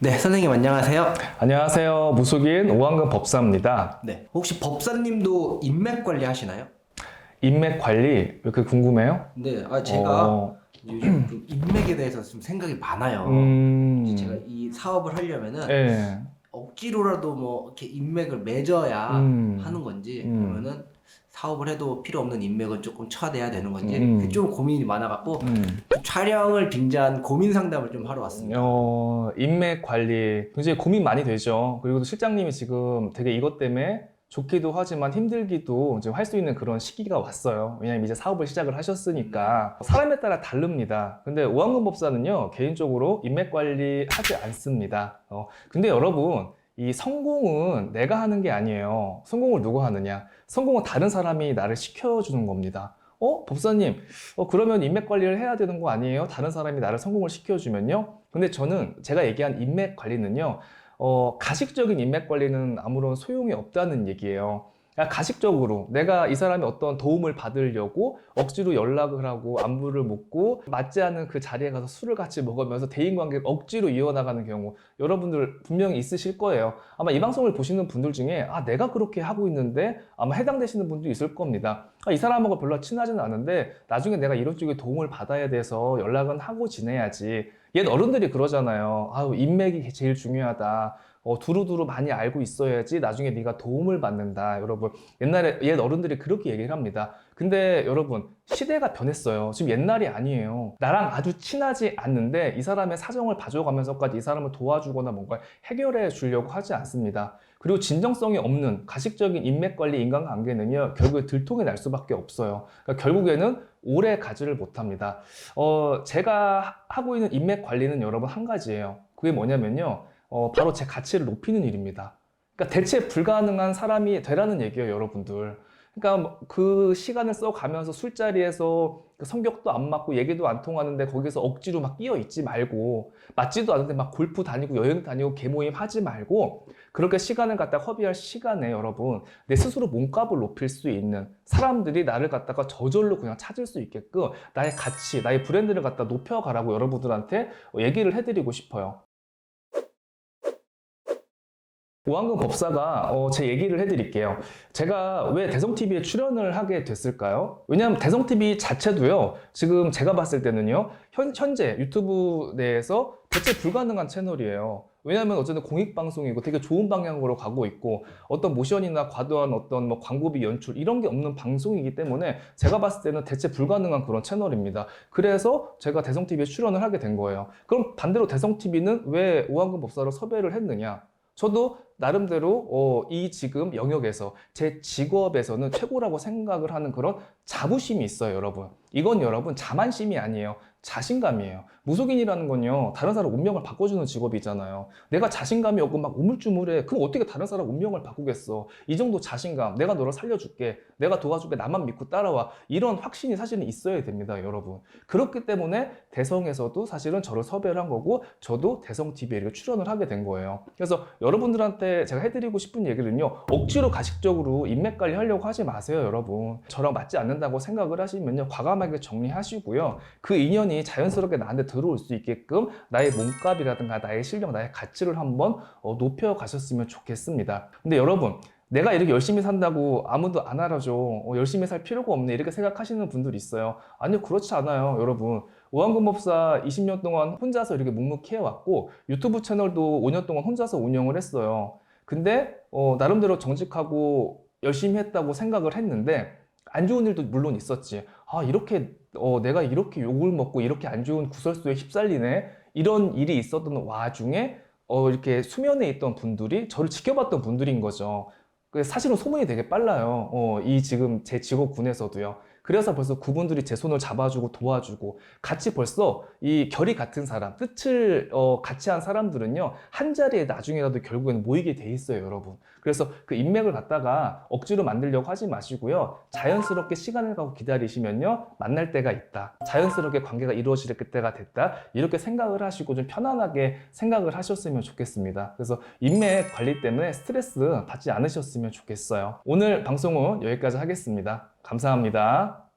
네, 선생님 안녕하세요. 안녕하세요. 무속인 오한근 법사입니다. 네, 혹시 법사님도 인맥 관리 하시나요? 인맥 관리 왜 이렇게 궁금해요? 네, 아 제가 어, 요즘 좀 인맥에 대해서 좀 생각이 많아요. 음, 제가 이 사업을 하려면은 예, 억지로라도 뭐 이렇게 인맥을 맺어야 음. 하는 건지 음. 사업을 해도 필요 없는 인맥은 조금 쳐내야 되는 건지 음. 그게 좀 고민이 많아갖고 음. 좀 촬영을 빙자한 고민 상담을 좀 하러 왔습니다. 어, 인맥 관리 굉장히 고민 많이 되죠. 그리고 또 실장님이 지금 되게 이것 때문에 좋기도 하지만 힘들기도 할수 있는 그런 시기가 왔어요. 왜냐면 이제 사업을 시작을 하셨으니까 사람에 따라 다릅니다. 근데 오한근 법사는요 개인적으로 인맥 관리 하지 않습니다. 어, 근데 여러분 이 성공은 내가 하는 게 아니에요. 성공을 누가 하느냐? 성공은 다른 사람이 나를 시켜주는 겁니다. 어? 법사님, 어, 그러면 인맥 관리를 해야 되는 거 아니에요? 다른 사람이 나를 성공을 시켜주면요? 근데 저는 제가 얘기한 인맥 관리는요, 어, 가식적인 인맥 관리는 아무런 소용이 없다는 얘기예요. 그러니까 가식적으로 내가 이 사람이 어떤 도움을 받으려고 억지로 연락을 하고 안부를 묻고 맞지 않은 그 자리에 가서 술을 같이 먹으면서 대인관계를 억지로 이어나가는 경우 여러분들 분명히 있으실 거예요. 아마 이 방송을 보시는 분들 중에 아 내가 그렇게 하고 있는데 아마 해당되시는 분도 있을 겁니다. 아, 이 사람하고 별로 친하지는 않은데 나중에 내가 이런 쪽에 도움을 받아야 돼서 연락은 하고 지내야지. 옛 어른들이 그러잖아요. 아유 인맥이 제일 중요하다. 어, 두루두루 많이 알고 있어야지 나중에 네가 도움을 받는다. 여러분 옛날에 옛 어른들이 그렇게 얘기를 합니다. 근데 여러분 시대가 변했어요. 지금 옛날이 아니에요. 나랑 아주 친하지 않는데 이 사람의 사정을 봐줘가면서까지 이 사람을 도와주거나 뭔가 해결해 주려고 하지 않습니다. 그리고 진정성이 없는 가식적인 인맥 관리 인간관계는요 결국 들통이 날 수밖에 없어요. 그러니까 결국에는 오래 가지를 못합니다. 어, 제가 하- 하고 있는 인맥 관리는 여러분 한 가지예요. 그게 뭐냐면요. 어, 바로 제 가치를 높이는 일입니다. 그러니까 대체 불가능한 사람이 되라는 얘기예요, 여러분들. 그러니까 뭐그 시간을 써가면서 술자리에서 그 성격도 안 맞고 얘기도 안 통하는데 거기서 억지로 막 끼어 있지 말고 맞지도 않은데 막 골프 다니고 여행 다니고 개모임 하지 말고 그렇게 시간을 갖다 허비할 시간에 여러분 내 스스로 몸값을 높일 수 있는 사람들이 나를 갖다가 저절로 그냥 찾을 수 있게끔 나의 가치, 나의 브랜드를 갖다 높여가라고 여러분들한테 얘기를 해드리고 싶어요. 오한근 법사가 어, 제 얘기를 해드릴게요. 제가 왜 대성TV에 출연을 하게 됐을까요? 왜냐하면 대성TV 자체도요, 지금 제가 봤을 때는요, 현, 현재 유튜브 내에서 대체 불가능한 채널이에요. 왜냐하면 어쨌든 공익방송이고 되게 좋은 방향으로 가고 있고 어떤 모션이나 과도한 어떤 뭐 광고비 연출 이런 게 없는 방송이기 때문에 제가 봤을 때는 대체 불가능한 그런 채널입니다. 그래서 제가 대성TV에 출연을 하게 된 거예요. 그럼 반대로 대성TV는 왜 오한근 법사를 섭외를 했느냐? 저도 나름대로 어, 이 지금 영역에서 제 직업에서는 최고라고 생각을 하는 그런 자부심이 있어요, 여러분. 이건 여러분 자만심이 아니에요. 자신감이에요. 무속인이라는 건요, 다른 사람 운명을 바꿔주는 직업이잖아요. 내가 자신감이 없고 막 우물쭈물해. 그럼 어떻게 다른 사람 운명을 바꾸겠어? 이 정도 자신감, 내가 너를 살려줄게. 내가 도와줄게. 나만 믿고 따라와. 이런 확신이 사실은 있어야 됩니다, 여러분. 그렇기 때문에 대성에서도 사실은 저를 섭외를 한 거고, 저도 대성TV에 이렇게 출연을 하게 된 거예요. 그래서 여러분들한테 제가 해드리고 싶은 얘기는요, 억지로 가식적으로 인맥 관리 하려고 하지 마세요, 여러분. 저랑 맞지 않는다고 생각을 하시면요, 과감하게 정리하시고요. 그 인연이 자연스럽게 나한테 들 어올 수 있게끔 나의 몸값이라든가 나의 실력, 나의 가치를 한번 어, 높여 가셨으면 좋겠습니다. 근데 여러분, 내가 이렇게 열심히 산다고 아무도 안 알아줘. 어, 열심히 살 필요가 없네. 이렇게 생각하시는 분들이 있어요. 아니요, 그렇지 않아요, 여러분. 오한근법사 20년 동안 혼자서 이렇게 묵묵히 해왔고, 유튜브 채널도 5년 동안 혼자서 운영을 했어요. 근데, 어, 나름대로 정직하고 열심히 했다고 생각을 했는데, 안 좋은 일도 물론 있었지. 아, 이렇게, 어, 내가 이렇게 욕을 먹고 이렇게 안 좋은 구설수에 휩쓸리네? 이런 일이 있었던 와중에, 어, 이렇게 수면에 있던 분들이 저를 지켜봤던 분들인 거죠. 그 사실은 소문이 되게 빨라요. 어, 이 지금 제 직업군에서도요. 그래서 벌써 그분들이 제 손을 잡아주고 도와주고 같이 벌써 이 결이 같은 사람, 뜻을 어, 같이 한 사람들은요 한 자리에 나중에라도 결국에는 모이게 돼 있어요, 여러분. 그래서 그 인맥을 갖다가 억지로 만들려고 하지 마시고요. 자연스럽게 시간을 가고 기다리시면요 만날 때가 있다. 자연스럽게 관계가 이루어질 때가 됐다. 이렇게 생각을 하시고 좀 편안하게 생각을 하셨으면 좋겠습니다. 그래서 인맥 관리 때문에 스트레스 받지 않으셨으면 좋겠어요. 오늘 방송은 여기까지 하겠습니다. 감사합니다.